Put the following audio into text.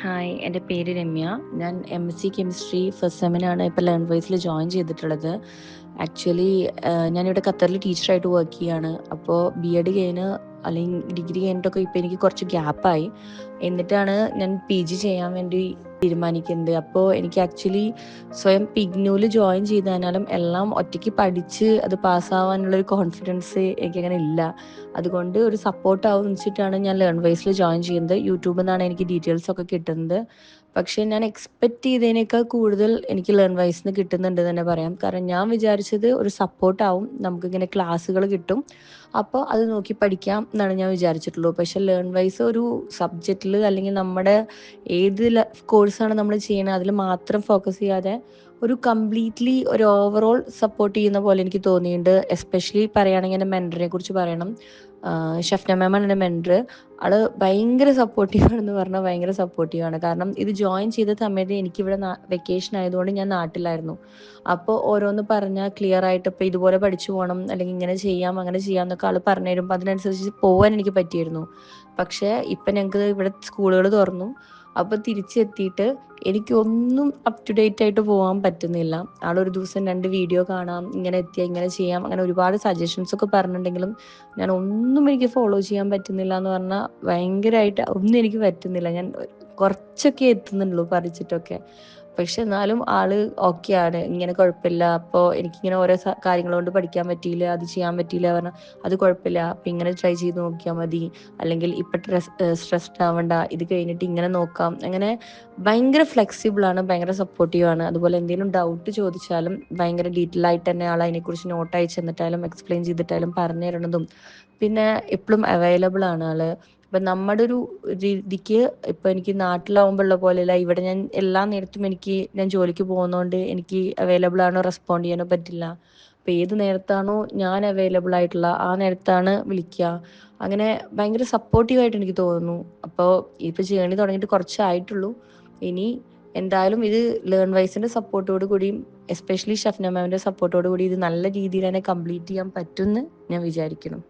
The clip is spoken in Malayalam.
ഹായ് എന്റെ പേര് രമ്യ. ഞാൻ M S C chemistry first സെമിനാണ് ഇപ്പോൾ ലേൺ വൈസിൽ ജോയിൻ ചെയ്തിട്ടുള്ളത്. ആക്ച്വലി ഞാനിവിടെ ഖത്തറിൽ ടീച്ചറായിട്ട് വർക്ക് ചെയ്യാണ്. അപ്പോൾ ബി എഡ് കഴിഞ്ഞ് അല്ലെങ്കിൽ ഡിഗ്രി കഴിഞ്ഞിട്ടൊക്കെ ഇപ്പോൾ എനിക്ക് കുറച്ച് ഗ്യാപ്പായി എന്നിട്ടാണ് ഞാൻ പി ജി ചെയ്യാൻ വേണ്ടി തീരുമാനിക്കുന്നത്. അപ്പോൾ എനിക്ക് ആക്ച്വലി സ്വയം പിഗ്നൂൽ ജോയിൻ ചെയ്താലും എല്ലാം ഒറ്റയ്ക്ക് പഠിച്ച് അത് പാസ്സാവാനുള്ളൊരു കോൺഫിഡൻസ് എനിക്കങ്ങനെ ഇല്ല. അതുകൊണ്ട് ഒരു സപ്പോർട്ട് ആവും വെച്ചിട്ടാണ് ഞാൻ ലേൺ വൈസിൽ ജോയിൻ ചെയ്യുന്നത്. യൂട്യൂബിൽ നിന്നാണ് എനിക്ക് ഡീറ്റെയിൽസ് ഒക്കെ കിട്ടുന്നത്. പക്ഷേ ഞാൻ എക്സ്പെക്ട് ചെയ്തതിനേക്കാൾ കൂടുതൽ എനിക്ക് ലേൺ വൈസിൽ നിന്ന് കിട്ടുന്നുണ്ട് തന്നെ പറയാം. കാരണം ഞാൻ വിചാരിച്ചത് ഒരു സപ്പോർട്ടാവും നമുക്കിങ്ങനെ ക്ലാസ്സുകൾ കിട്ടും. അപ്പോൾ അത് നോക്കി പഠിക്കാം എന്നാണ് ഞാൻ വിചാരിച്ചിട്ടുള്ളൂ. പക്ഷേ ലേൺ വൈസ് ഒരു സബ്ജക്റ്റിൽ അല്ലെങ്കിൽ നമ്മുടെ ഏത് കോഴ്സാണ് നമ്മൾ ചെയ്യുന്നത് അതിൽ മാത്രം ഫോക്കസ് ചെയ്യാതെ ഒരു കംപ്ലീറ്റ്ലി ഒരു ഓവറോൾ സപ്പോർട്ട് ചെയ്യുന്ന പോലെ എനിക്ക് തോന്നിയിട്ടുണ്ട്. എസ്പെഷ്യലി പറയുകയാണെങ്കിൽ എന്റെ മെന്ററിനെ കുറിച്ച് പറയണം. ഷഫ്ന മാമാണ് എന്റെ മെന്റർ ആൾ ഭയങ്കര സപ്പോർട്ടീവ് ആണെന്ന് പറഞ്ഞാൽ ഭയങ്കര സപ്പോർട്ടീവ് ആണ്. കാരണം ഇത് ജോയിൻ ചെയ്ത സമയത്ത് എനിക്ക് ഇവിടെ വെക്കേഷൻ ആയതുകൊണ്ട് ഞാൻ നാട്ടിലായിരുന്നു. അപ്പോൾ ഓരോന്ന് പറഞ്ഞാൽ ക്ലിയർ ആയിട്ട് ഇപ്പോൾ ഇതുപോലെ പഠിച്ചു പോകണം അല്ലെങ്കിൽ ഇങ്ങനെ ചെയ്യാം അങ്ങനെ ചെയ്യാം എന്നൊക്കെ ആൾ പറഞ്ഞു തരുമ്പോൾ അതിനനുസരിച്ച് പോകാൻ എനിക്ക് പറ്റിയിരുന്നു. പക്ഷേ ഇപ്പം ഞങ്ങൾക്ക് ഇവിടെ സ്കൂളുകൾ തുറന്നു. അപ്പോൾ തിരിച്ചെത്തിയിട്ട് എനിക്കൊന്നും അപ് ടു ഡേറ്റ് ആയിട്ട് പോകാൻ പറ്റുന്നില്ല. ആളൊരു ദിവസം രണ്ട് വീഡിയോ കാണാം ഇങ്ങനെ എത്തിയാൽ ഇങ്ങനെ ചെയ്യാം അങ്ങനെ ഒരുപാട് സജഷൻസ് ഒക്കെ പറഞ്ഞിട്ടുണ്ടെങ്കിലും ഞാൻ ഒന്നും എനിക്ക് ഫോളോ ചെയ്യാൻ പറ്റുന്നില്ല എന്ന് പറഞ്ഞാൽ ഭയങ്കരമായിട്ട് ഒന്നും എനിക്ക് പറ്റുന്നില്ല. ഞാൻ കുറച്ചൊക്കെ എത്തുന്നുള്ളൂ പഠിച്ചിട്ടൊക്കെ. പക്ഷെ എന്നാലും ആൾ ഓക്കെ ആണ്. ഇങ്ങനെ കുഴപ്പമില്ല. അപ്പോ എനിക്കിങ്ങനെ ഓരോ കാര്യങ്ങൾ കൊണ്ട് പഠിക്കാൻ പറ്റിയില്ല അത് ചെയ്യാൻ പറ്റിയില്ല പറഞ്ഞാൽ അത് കുഴപ്പമില്ല. അപ്പം ഇങ്ങനെ ട്രൈ ചെയ്ത് നോക്കിയാൽ മതി. അല്ലെങ്കിൽ ഇപ്പം സ്ട്രെസ്ഡ് ആവണ്ട. ഇത് കഴിഞ്ഞിട്ട് ഇങ്ങനെ നോക്കാം. അങ്ങനെ ഭയങ്കര ഫ്ലെക്സിബിൾ ആണ് ഭയങ്കര സപ്പോർട്ടീവ് ആണ്. അതുപോലെ എന്തെങ്കിലും ഡൗട്ട് ചോദിച്ചാലും ഭയങ്കര ഡീറ്റെയിൽ ആയിട്ട് തന്നെ ആൾ അതിനെക്കുറിച്ച് നോട്ട് അയച്ചു തന്നിട്ടായാലും എക്സ്പ്ലെയിൻ ചെയ്തിട്ടാലും പറഞ്ഞു തരണതും പിന്നെ എപ്പോഴും അവൈലബിൾ ആണ് ആൾ. ഇപ്പം നമ്മുടെ ഒരു രീതിക്ക് ഇപ്പൊ എനിക്ക് നാട്ടിലാവുമ്പോഴുള്ള പോലെയല്ല ഇവിടെ ഞാൻ എല്ലാ നേരത്തും എനിക്ക് ഞാൻ ജോലിക്ക് പോകുന്നതുകൊണ്ട് എനിക്ക് അവൈലബിൾ ആണോ റെസ്പോണ്ട് ചെയ്യാനോ പറ്റില്ല. അപ്പം ഏത് നേരത്താണോ ഞാൻ അവൈലബിൾ ആയിട്ടുള്ള ആ നേരത്താണ് വിളിക്കുക അങ്ങനെ ഭയങ്കര സപ്പോർട്ടീവായിട്ട് എനിക്ക് തോന്നുന്നു. അപ്പോൾ ഇപ്പോൾ ജേണി തുടങ്ങിയിട്ട് കുറച്ചായിട്ടുള്ളൂ. ഇനി എന്തായാലും ഇത് ലേൺ വൈസിന്റെ സപ്പോർട്ടോട് കൂടിയും എസ്പെഷ്യലി ഷഫ്ന മാമിന്റെ സപ്പോർട്ടോട് കൂടി ഇത് നല്ല രീതിയിൽ തന്നെ കംപ്ലീറ്റ് ചെയ്യാൻ പറ്റുമെന്ന് ഞാൻ വിചാരിക്കുന്നു.